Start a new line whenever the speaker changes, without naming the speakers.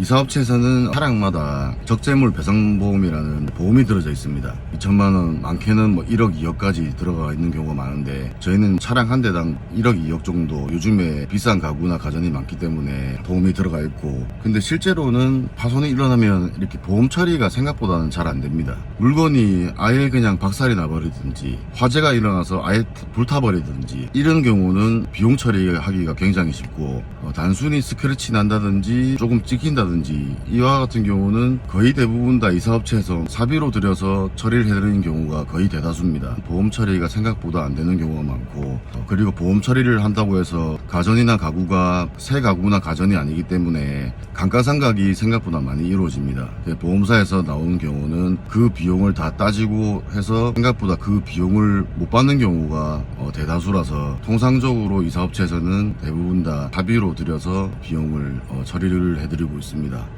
이 사업체에서는 차량마다 적재물 배상보험이라는 보험이 들어져 있습니다. 2천만 원, 많게는 뭐 1억, 2억까지 들어가 있는 경우가 많은데 저희는 차량 한 대당 1억, 2억 정도 요즘에 비싼 가구나 가전이 많기 때문에 보험이 들어가 있고 근데 실제로는 파손이 일어나면 이렇게 보험 처리가 생각보다는 잘 안 됩니다. 물건이 아예 그냥 박살이 나버리든지 화재가 일어나서 아예 불타버리든지 이런 경우는 비용 처리하기가 굉장히 쉽고 어, 단순히 스크래치 난다든지 조금 찍힌다든지 이와 같은 경우는 거의 대부분 다 이 사업체에서 사비로 들여서 처리를 해드리는 경우가 거의 대다수입니다. 보험 처리가 생각보다 안 되는 경우가 많고 어, 그리고 보험 처리를 한다고 해서 가전이나 가구가 새 가구나 가전이 아니기 때문에 감가상각이 생각보다 많이 이루어집니다. 그 보험사에서 나오는 경우는 그 비용을 다 따지고 해서 생각보다 그 비용을 못 받는 경우가 어, 대다수라서 통상적으로 이 사업체에서는 대부분 다 합의로 들여서 비용을 어, 처리를 해드리고 있습니다.